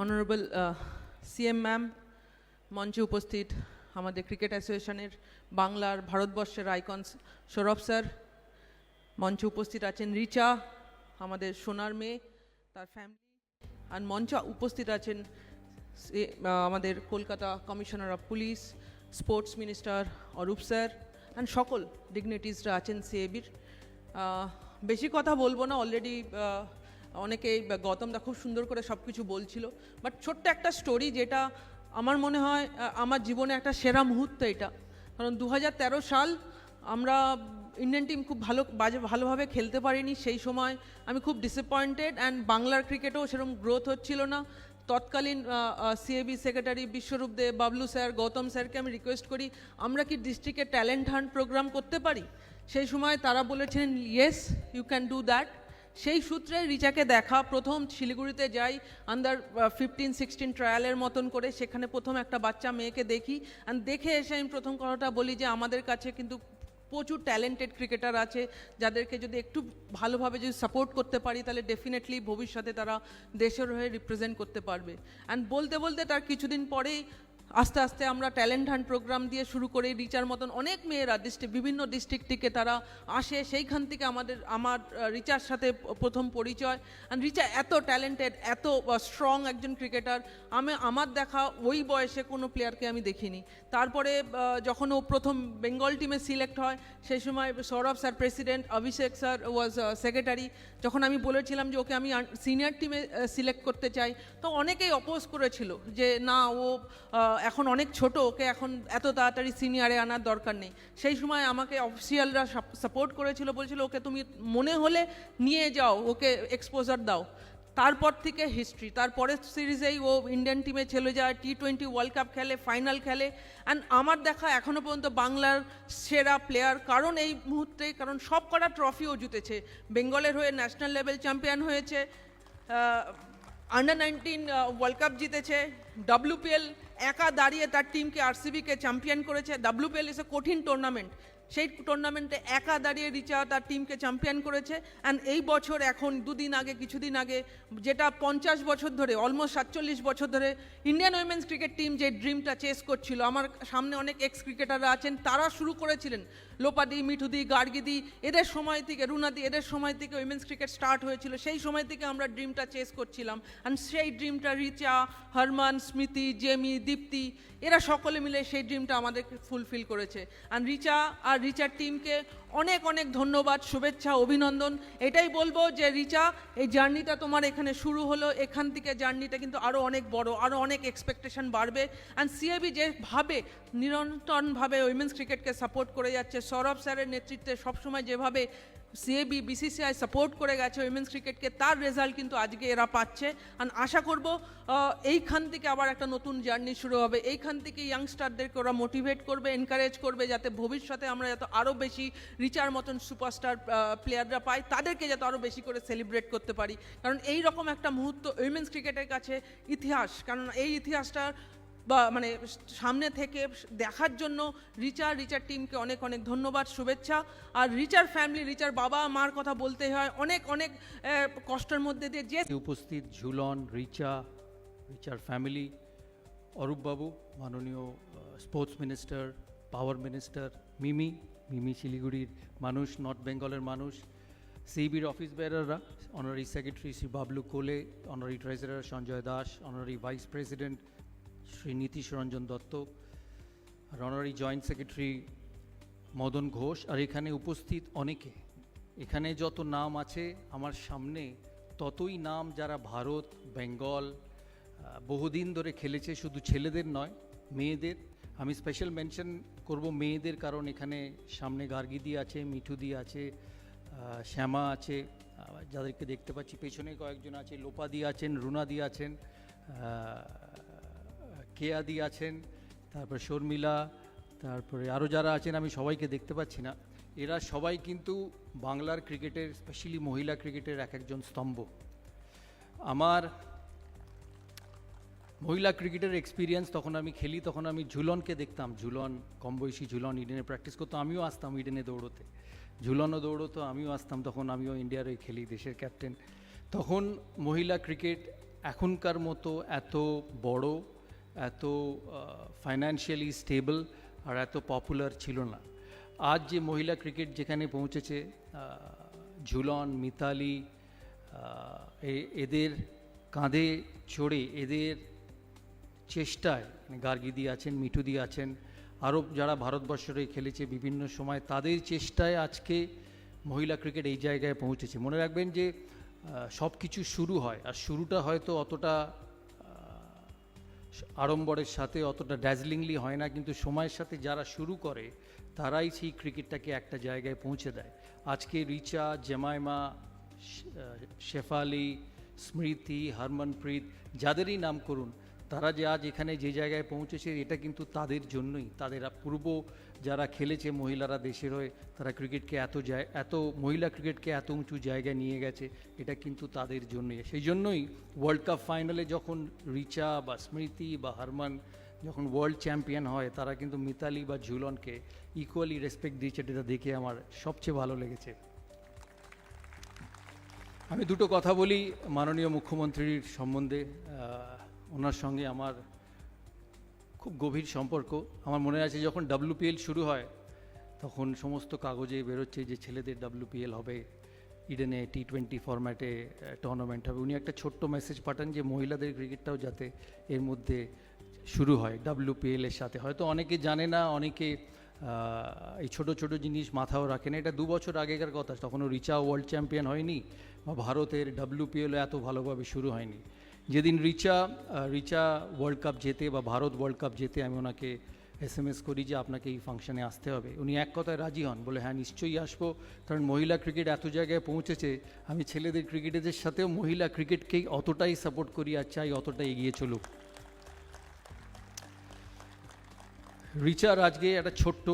Honourable CM ma'am মঞ্চে উপস্থিত আমাদের ক্রিকেট অ্যাসোসিয়েশনের বাংলার ভারতবর্ষের আইকনস সৌরভ স্যার মঞ্চে উপস্থিত আছেন রিচা, আমাদের সোনার মেয়ে, তার ফ্যামিলি আর মঞ্চে উপস্থিত আছেন আমাদের Kolkata commissioner of police sports minister Arup sir and সকল ডিগনিটিসরা আছেন সিএবির বেশি কথা বলব না অলরেডি অনেকেই গৌতমদা খুব সুন্দর করে সব কিছু বলছিল বাট ছোট্ট একটা স্টোরি যেটা আমার মনে হয় আমার জীবনে একটা সেরা মুহূর্ত এটা। কারণ দু হাজার তেরো সাল আমরা ইন্ডিয়ান টিম খুব ভালো, বাজে, ভালোভাবে খেলতে পারিনি, সেই সময় আমি খুব ডিসঅ্যাপয়েন্টেড অ্যান্ড বাংলার ক্রিকেটেও সেরকম গ্রোথ হচ্ছিল না। তৎকালীন CAB secretary Biswarup Dey Bablu sir Gautam স্যারকে আমি রিকোয়েস্ট করি, আমরা কি ডিস্ট্রিক্টে ট্যালেন্ট হান্ট প্রোগ্রাম করতে পারি? সেই সময় তারা বলেছিলেন yes you can do that সেই সূত্রে রিচাকে দেখা, প্রথম শিলিগুড়িতে যাই আন্ডার ফিফটিন সিক্সটিন ট্রায়ালের মতন করে, সেখানে প্রথম একটা বাচ্চা মেয়েকে দেখি অ্যান্ড দেখে এসে আমি প্রথম কথাটা বলি যে, আমাদের কাছে কিন্তু প্রচুর ট্যালেন্টেড ক্রিকেটার আছে, যাদেরকে যদি একটু ভালোভাবে যদি সাপোর্ট করতে পারি, তাহলে ডেফিনেটলি ভবিষ্যতে তারা দেশের হয়ে রিপ্রেজেন্ট করতে পারবে। অ্যান্ড বলতে বলতে তার কিছুদিন পরেই আস্তে আস্তে আমরা ট্যালেন্ট হান্ট প্রোগ্রাম দিয়ে শুরু করে রিচার মতন অনেক মেয়েরা ডিস্ট্রিক্ট বিভিন্ন ডিস্ট্রিক্ট থেকে তারা আসে। সেইখান থেকে আমাদের, আমার রিচার সাথে প্রথম পরিচয়। অ্যান্ড রিচা এত ট্যালেন্টেড এত স্ট্রং একজন ক্রিকেটার আমি, আমার দেখা ওই বয়সে কোনো প্লেয়ারকে আমি দেখিনি। তারপরে যখন ও প্রথম বেঙ্গল টিমে সিলেক্ট হয়, সেই সময় Sourav sir president Abhishek sir was secretary যখন আমি বলেছিলাম যে ওকে আমি সিনিয়র টিমে সিলেক্ট করতে চাই, তো অনেকেই অপোজ করেছিল যে না, ও এখন অনেক ছোট, ওকে এখন এত তাড়াতাড়ি সিনিয়রে আনার দরকার নেই। সেই সময় আমাকে অফিসিয়ালরা সাপোর্ট করেছিল, বলছিল, ওকে তুমি মনে হলে নিয়ে যাও, ওকে এক্সপোজার দাও। তারপর থেকে হিস্ট্রি তারপরের সিরিজেই ও ইন্ডিয়ান টিমে চলে যায় টি টোয়েন্টি ওয়ার্ল্ড কাপ খেলে ফাইনাল খেলে। অ্যান্ড আমার দেখা এখনও পর্যন্ত বাংলার সেরা প্লেয়ার কারণ এই মুহূর্তে, কারণ সব কটা ট্রফিও জিতেছে। বেঙ্গলের হয়ে ন্যাশনাল লেভেল চ্যাম্পিয়ন হয়েছে আন্ডার নাইনটিন ওয়ার্ল্ড কাপ জিতেছে ডাব্লিউপিএল একা দাঁড়িয়ে তার টিমকে আরসিবিকে চ্যাম্পিয়ন করেছে। ডাব্লিউপিএল ইস এ কঠিন টুর্নামেন্ট সেই টুর্নামেন্টে একা দাঁড়িয়ে রিচা তার টিমকে চ্যাম্পিয়ন করেছে। অ্যান্ড এই বছর এখন, দুদিন আগে, কিছুদিন আগে, যেটা পঞ্চাশ বছর ধরে অলমোস্ট সাতচল্লিশ বছর ধরে ইন্ডিয়ান উইমেন্স ক্রিকেট টিম যে ড্রিমটা চেস করছিল, আমার সামনে অনেক এক্স ক্রিকেটাররা আছেন, তারা শুরু করেছিলেন। লোপাদি, মিঠুদি, গার্গিদি, এদের সময় থেকে, রুনাদি, এদের সময় থেকে উইমেন্স ক্রিকেট স্টার্ট হয়েছিল। সেই সময় থেকে আমরা ড্রিমটা চেস করছিলাম। অ্যান্ড সেই ড্রিমটা রিচা, হরমান, স্মৃতি, জেমি, দীপ্তি, এরা সকলে মিলে সেই ড্রিমটা আমাদেরকে ফুলফিল করেছে। অ্যান্ড রিচা আর রিচার টিমকে অনেক অনেক ধন্যবাদ, শুভেচ্ছা, অভিনন্দন। এটাই বলব যে, রিচা, এই জার্নিটা তোমার এখানে শুরু হলো। এখান থেকে জার্নিটা কিন্তু আরও অনেক বড় আরও অনেক এক্সপেকটেশন বাড়বে। অ্যান্ড সিএবি যেভাবে নিরন্তরভাবে উইমেন্স ক্রিকেটকে সাপোর্ট করে যাচ্ছে, সৌরভ স্যারের নেতৃত্বে সবসময় যেভাবে সিএবি বিসিসিআই সাপোর্ট করে গেছে উইমেন্স ক্রিকেটকে তার রেজাল্ট কিন্তু আজকে এরা পাচ্ছে। আর আশা করব এইখান থেকে আবার একটা নতুন জার্নি শুরু হবে। এইখান থেকে ইয়াংস্টারদেরকে ওরা মোটিভেট করবে এনকারেজ করবে, যাতে ভবিষ্যতে আমরা যাতে আরও বেশি রিচার মতন সুপারস্টার প্লেয়াররা পাই, তাদেরকে যাতে আরও বেশি করে সেলিব্রেট করতে পারি। কারণ এই রকম একটা মুহূর্ত উইমেন্স ক্রিকেটের কাছে ইতিহাস, কারণ এই ইতিহাসটা বা মানে সামনে থেকে দেখার জন্য রিচার রিচার টিমকে অনেক অনেক ধন্যবাদ, শুভেচ্ছা। আর রিচার ফ্যামিলি রিচার বাবা, মার কথা বলতে হয়। অনেক অনেক কষ্টের মধ্যে দিয়ে যে উপস্থিত ঝুলন, রিচা, রিচার ফ্যামিলি অরূপবাবু মাননীয় sports minister power minister Mimi Mimi শিলিগুড়ির মানুষ নর্থ বেঙ্গলের মানুষ সিবির office বেয়ারাররা honorary secretary Shri Bablu Kole honorary treasurer Sanjay Das honorary vice president Shri Nitish Ranjan Dutta আর honorary joint secretary Madan Ghosh, আর এখানে উপস্থিত অনেকে। এখানে যত নাম আছে, আমার সামনে ততই নাম যারা ভারত, বেঙ্গল বহুদিন ধরে খেলেছে, শুধু ছেলেদের নয়, মেয়েদের। আমি স্পেশাল মেনশন করব মেয়েদের, কারণ এখানে সামনে গার্গিদি আছে মিঠুদি আছে শ্যামা আছে যাদেরকে দেখতে পাচ্ছি, পেছনে কয়েকজন আছে লোপাদি আছেন রুনাদি আছেন কেয়াদি আছেন, তারপর শর্মিলা, তারপরে আরও যারা আছেন, আমি সবাইকে দেখতে পাচ্ছি না। এরা সবাই কিন্তু বাংলার ক্রিকেটের স্পেশালি মহিলা ক্রিকেটের এক একজন স্তম্ভ। আমার মহিলা ক্রিকেটের এক্সপিরিয়েন্স তখন আমি খেলি, তখন আমি ঝুলনকে দেখতাম। ঝুলন, কম বয়সী ঝুলন, ইডেনে প্র্যাকটিস করতো, আমিও আসতাম ইডেনে দৌড়োতে। ঝুলনও দৌড়তো, আমিও আসতাম, তখন আমিও ইন্ডিয়ার খেলি, দেশের ক্যাপ্টেন তখন মহিলা ক্রিকেট এখনকার মতো এত বড় এত ফাইন্যান্সিয়ালি স্টেবল আর এত পপুলার ছিল না। আজ যে মহিলা ক্রিকেট যেখানে পৌঁছেছে ঝুলন, মিতালি এদের কাঁধে চড়ে, এদের চেষ্টায় মানে গার্গিদি আছেন, মিঠুদি আছেন, আরও যারা ভারতবর্ষরে খেলেছে বিভিন্ন সময়, তাদের চেষ্টায় আজকে মহিলা ক্রিকেট এই জায়গায় পৌঁছেছে। মনে রাখবেন যে সব কিছু শুরু হয়, আর শুরুটা হয়তো অতটা আড়ম্বরের সাথে অতটা ড্যাজলিংলি হয় না, কিন্তু সময়ের সাথে যারা শুরু করে, তারাই সেই ক্রিকেটটাকে একটা জায়গায় পৌঁছে দেয়। আজকে রিচা, জেমাইমা শেফালি, স্মৃতি, হরমনপ্রীত, যাদেরই নাম করুন তারা যে আজ এখানে যে জায়গায় পৌঁছেছে, এটা কিন্তু তাদের জন্যই। তাদের পূর্ব যারা খেলেছে মহিলারা দেশের হয়ে, তারা ক্রিকেটকে এত এত মহিলা ক্রিকেটকে এত উঁচু জায়গায় নিয়ে গেছে, এটা কিন্তু তাদের জন্যই। সেই জন্যই ওয়ার্ল্ড কাপ ফাইনালে যখন রিচা বা স্মৃতি বা হারমান যখন ওয়ার্ল্ড চ্যাম্পিয়ন হয়, তারা কিন্তু মিতালি বা ঝুলনকে ইকুয়ালি রেসপেক্ট দিয়েছে, এটা দেখে আমার সবচেয়ে ভালো লেগেছে। আমি দুটো কথা বলি মাননীয় মুখ্যমন্ত্রীর সম্বন্ধে। ওনার সঙ্গে আমার খুব গভীর সম্পর্ক। আমার মনে আছে যখন ডাব্লিউপিএল শুরু হয়, তখন সমস্ত কাগজে বেরোচ্ছে যে ছেলেদের ডাব্লিউপিএল হবে, ইডেনে টি টোয়েন্টি ফরম্যাটে টুর্নামেন্ট হবে। উনি একটা ছোট্ট মেসেজ পাঠান যে মহিলাদের ক্রিকেটটাও যাতে এর মধ্যে শুরু হয় ডাব্লিউপিএল এর সাথে। হয়তো অনেকে জানে না, অনেকে এই ছোট ছোট জিনিস মাথাও রাখে না। এটা দু বছর আগেকার কথা, তখনও রিচা ওয়ার্ল্ড চ্যাম্পিয়ন হয়নি বা ভারতের ডাব্লিউপিএলও এত ভালোভাবে শুরু হয়নি। যেদিন রিচা রিচা ওয়ার্ল্ড কাপ জেতে বা ভারত ওয়ার্ল্ড কাপ জেতে আমি ওনাকে এস এম এস করি যে আপনাকে এই ফাংশনে আসতে হবে। উনি এক কথায় রাজি হন। বলে হ্যাঁ নিশ্চয়ই আসব। কারণ মহিলা ক্রিকেট এত জায়গায় পৌঁছেছে, আমি ছেলেদের ক্রিকেটারদের সাথেও মহিলা ক্রিকেটকেই অতটাই সাপোর্ট করি আর চাই অতটাই এগিয়ে চলুক। রিচার আজকে একটা ছোট্ট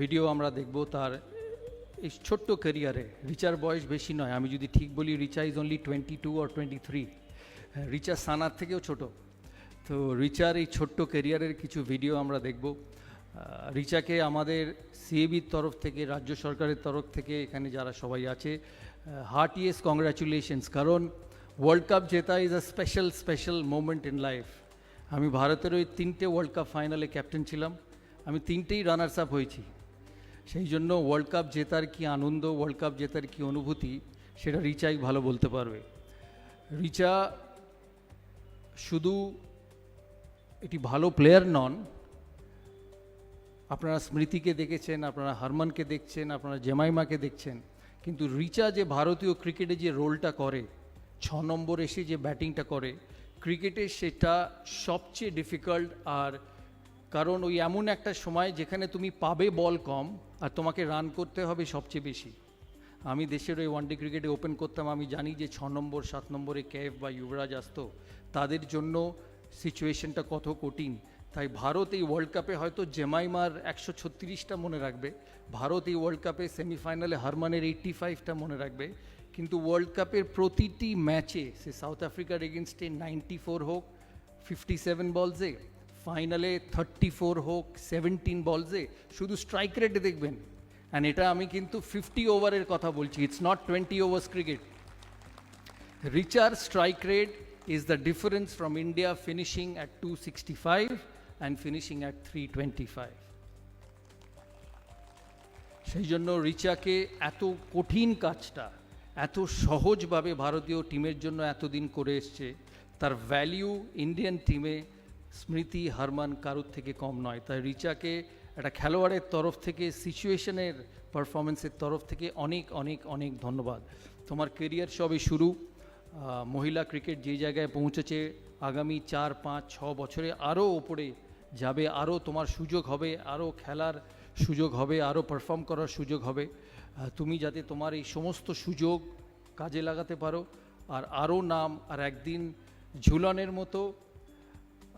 ভিডিও আমরা দেখব তার এই ছোট্ট ক্যারিয়ারে রিচার বয়স বেশি নয়। আমি যদি ঠিক বলি, Richa is only twenty two R twenty three Richa সানার থেকেও ছোট। তো রিচার এই ছোট্ট কেরিয়ারের কিছু ভিডিও আমরা দেখব। রিচাকে আমাদের সিএবির তরফ থেকে, রাজ্য সরকারের তরফ থেকে এখানে যারা সবাই আছে হার্টিয়েস্ট কংগ্রাচুলেশনস কারণ ওয়ার্ল্ড কাপ জেতা is a special special moment in life আমি ভারতের ওই তিনটে ওয়ার্ল্ড কাপ ফাইনালে ক্যাপ্টেন ছিলাম। আমি তিনটেই রানার্স আপ হয়েছি। সেই জন্য ওয়ার্ল্ড কাপ জেতার কি আনন্দ ওয়ার্ল্ড কাপ জেতার কি অনুভূতি, সেটা রিচাই ভালো বলতে পারবে। রিচা শুধু এটি ভালো প্লেয়ার নন, আপনারা স্মৃতিকে দেখেছেন, আপনারা হারমানকে দেখছেন, আপনারা জেমাইমাকে দেখছেন, কিন্তু রিচা যে ভারতীয় ক্রিকেটে যে রোলটা করে, ছ নম্বর এসে যে ব্যাটিংটা করে, ক্রিকেটে সেটা সবচেয়ে ডিফিকাল্ট আর কারণ ওই এমন একটা সময় যেখানে তুমি পাবে বল কম আর তোমাকে রান করতে হবে সবচেয়ে বেশি। আমি দেশের ওই ওয়ানডে ক্রিকেটে ওপেন করতাম, আমি জানি যে ছ নম্বর, সাত নম্বরে ক্যাফ বা যুবরাজ আসতো। তাদের জন্য সিচুয়েশনটা কত কঠিন। তাই ভারত এই ওয়ার্ল্ড কাপে হয়তো জেমাইমার একশো ছত্রিশটা মনে রাখবে। ভারত এই ওয়ার্ল্ড কাপে সেমিফাইনালে হারমানের এইট্টি ফাইভটা মনে রাখবে। কিন্তু ওয়ার্ল্ড কাপের প্রতিটি ম্যাচে, সে সাউথ আফ্রিকার এগেনস্টে নাইনটি ফোর হোক ফিফটি সেভেন বলসে ফাইনালে থার্টি ফোর হোক সেভেন্টিন বলসে শুধু স্ট্রাইক রেটে দেখবেন। অ্যান্ড এটা আমি কিন্তু ফিফটি ওভারের কথা বলছি it's not twenty overs cricket Richard, strike rate is the difference from India finishing at 265 and finishing at 325. সেই জন্য রিচাকে এত কঠিন কাজটা, এত সহজভাবে ভারতীয় টিমের জন্য এতদিন করে এসছে, তার ভ্যালিউ ইন্ডিয়ান টিমে স্মৃতি হারমান কারুর থেকে কম নয় তাই রিচাকে একটা খেলোয়াড়ের তরফ থেকে সিচুয়েশনের পারফরমেন্সের তরফ থেকে অনেক অনেক অনেক ধন্যবাদ। তোমার কেরিয়ার সবে শুরু। মহিলা ক্রিকেট যে জায়গায় পৌঁছেছে, আগামী চার, পাঁচ, ছ বছরে আরও ওপরে যাবে আরও তোমার সুযোগ হবে আরও খেলার সুযোগ হবে আরও পারফর্ম করার সুযোগ হবে। তুমি যাতে তোমার এই সমস্ত সুযোগ কাজে লাগাতে পারো। আর আরও নাম, আর একদিন ঝুলনের মতো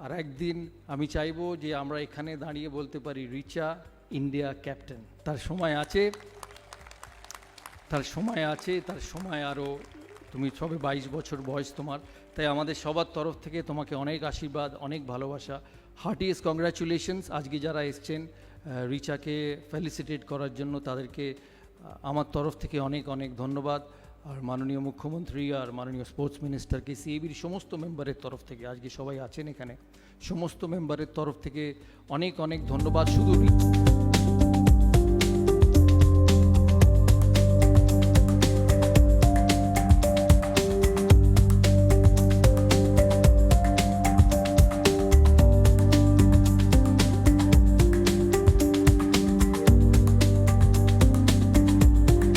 আর একদিন আমি চাইব যে আমরা এখানে দাঁড়িয়ে বলতে পারি, রিচা, ইন্ডিয়া ক্যাপ্টেন। তার সময় আছে, তার সময় আছে, তার সময় আরও তুমি সবে বাইশ বছর বয়স তোমার। তাই আমাদের সবার তরফ থেকে তোমাকে অনেক আশীর্বাদ, অনেক ভালোবাসা। হার্টিয়েস্ট কংগ্রাচুলেশনস আজকে যারা এসছেন রিচাকে ফেলিসিটেট করার জন্য তাদেরকে আমার তরফ থেকে অনেক অনেক ধন্যবাদ। আর মাননীয় মুখ্যমন্ত্রী আর মাননীয় স্পোর্টস মিনিস্টারকে সিএবির সমস্ত মেম্বারের তরফ থেকে, আজকে সবাই আছেন এখানে, সমস্ত মেম্বারের তরফ থেকে অনেক অনেক ধন্যবাদ শুধু